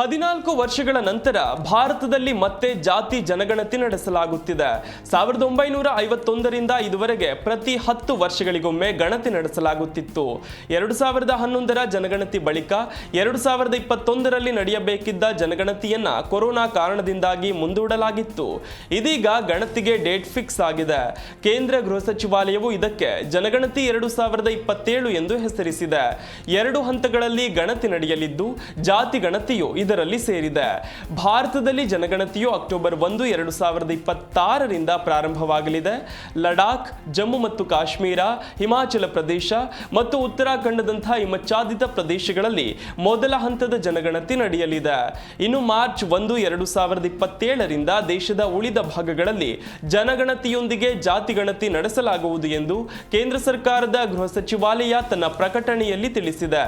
ಹದಿನಾಲ್ಕು ವರ್ಷಗಳ ನಂತರ ಭಾರತದಲ್ಲಿ ಮತ್ತೆ ಜಾತಿ ಜನಗಣತಿ ನಡೆಸಲಾಗುತ್ತಿದೆ. ಸಾವಿರದ ಒಂಬೈನೂರ ಐವತ್ತೊಂದರಿಂದ ಇದುವರೆಗೆ ಪ್ರತಿ ಹತ್ತು ವರ್ಷಗಳಿಗೊಮ್ಮೆ ಗಣತಿ ನಡೆಸಲಾಗುತ್ತಿತ್ತು. ಎರಡು ಸಾವಿರದ ಹನ್ನೊಂದರ ಜನಗಣತಿ ಬಳಿಕ ಎರಡು ಸಾವಿರದ ಇಪ್ಪತ್ತೊಂದರಲ್ಲಿ ನಡೆಯಬೇಕಿದ್ದ ಜನಗಣತಿಯನ್ನ ಕೊರೋನಾ ಕಾರಣದಿಂದಾಗಿ ಮುಂದೂಡಲಾಗಿತ್ತು. ಇದೀಗ ಗಣತಿಗೆ ಡೇಟ್ ಫಿಕ್ಸ್ ಆಗಿದೆ. ಕೇಂದ್ರ ಗೃಹ ಸಚಿವಾಲಯವು ಇದಕ್ಕೆ ಜನಗಣತಿ ಎರಡು ಸಾವಿರದ ಇಪ್ಪತ್ತೇಳು ಎಂದು ಹೆಸರಿಸಿದೆ. ಎರಡು ಹಂತಗಳಲ್ಲಿ ಗಣತಿ ನಡೆಯಲಿದ್ದು, ಜಾತಿ ಗಣತಿಯು ಇದರಲ್ಲಿ ಸೇರಿದೆ. ಭಾರತದಲ್ಲಿ ಜನಗಣತಿಯು ಅಕ್ಟೋಬರ್ ಒಂದು, ಎರಡು ಸಾವಿರದ ಇಪ್ಪತ್ತಾರರಿಂದ ಪ್ರಾರಂಭವಾಗಲಿದೆ. ಲಡಾಖ್, ಜಮ್ಮು ಮತ್ತು ಕಾಶ್ಮೀರ, ಹಿಮಾಚಲ ಪ್ರದೇಶ ಮತ್ತು ಉತ್ತರಾಖಂಡದಂತಹ ಹಿಮಚ್ಛಾದಿತ ಪ್ರದೇಶಗಳಲ್ಲಿ ಮೊದಲ ಹಂತದ ಜನಗಣತಿ ನಡೆಯಲಿದೆ. ಇನ್ನು ಮಾರ್ಚ್ ಒಂದು, ಎರಡು ಸಾವಿರದ ಇಪ್ಪತ್ತೇಳರಿಂದ ದೇಶದ ಉಳಿದ ಭಾಗಗಳಲ್ಲಿ ಜನಗಣತಿಯೊಂದಿಗೆ ಜಾತಿ ಗಣತಿ ನಡೆಸಲಾಗುವುದು ಎಂದು ಕೇಂದ್ರ ಸರ್ಕಾರದ ಗೃಹ ಸಚಿವಾಲಯ ತನ್ನ ಪ್ರಕಟಣೆಯಲ್ಲಿ ತಿಳಿಸಿದೆ.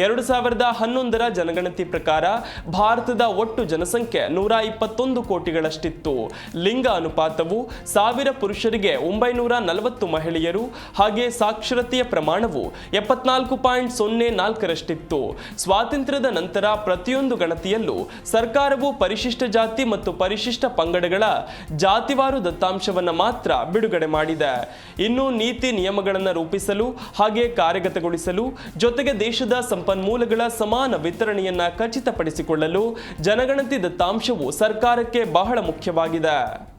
ಎರಡು ಸಾವಿರದ ಹನ್ನೊಂದರ ಜನಗಣತಿ ಪ್ರಕಾರ ಭಾರತದ ಒಟ್ಟು ಜನಸಂಖ್ಯೆ ನೂರ ಇಪ್ಪತ್ತೊಂದು ಕೋಟಿಗಳಷ್ಟಿತ್ತು. ಲಿಂಗ ಅನುಪಾತವು ಸಾವಿರ ಪುರುಷರಿಗೆ ಒಂಬೈನೂರ ನಲವತ್ತು ಮಹಿಳೆಯರು ಹಾಗೆ ಸಾಕ್ಷರತೆಯ ಪ್ರಮಾಣವು ಎಪ್ಪತ್ನಾಲ್ಕು ಪಾಯಿಂಟ್ ಸೊನ್ನೆ ನಾಲ್ಕರಷ್ಟಿತ್ತು. ಸ್ವಾತಂತ್ರ್ಯದ ನಂತರ ಪ್ರತಿಯೊಂದು ಗಣತಿಯಲ್ಲೂ ಸರ್ಕಾರವು ಪರಿಶಿಷ್ಟ ಜಾತಿ ಮತ್ತು ಪರಿಶಿಷ್ಟ ಪಂಗಡಗಳ ಜಾತಿವಾರು ದತ್ತಾಂಶವನ್ನು ಮಾತ್ರ ಬಿಡುಗಡೆ ಮಾಡಿದೆ. ಇನ್ನು ನೀತಿ ನಿಯಮಗಳನ್ನು ರೂಪಿಸಲು ಹಾಗೆ ಕಾರ್ಯಗತಗೊಳಿಸಲು ಜೊತೆಗೆ ದೇಶದ ಸಂಪನ್ಮೂಲಗಳ ಸಮಾನ ವಿತರಣೆಯನ್ನ ಖಚಿತಪಡಿಸಿಕೊಳ್ಳಲು ಜನಗಣತಿ ದತ್ತಾಂಶವು ಸರ್ಕಾರಕ್ಕೆ ಬಹಳ ಮುಖ್ಯವಾಗಿದೆ.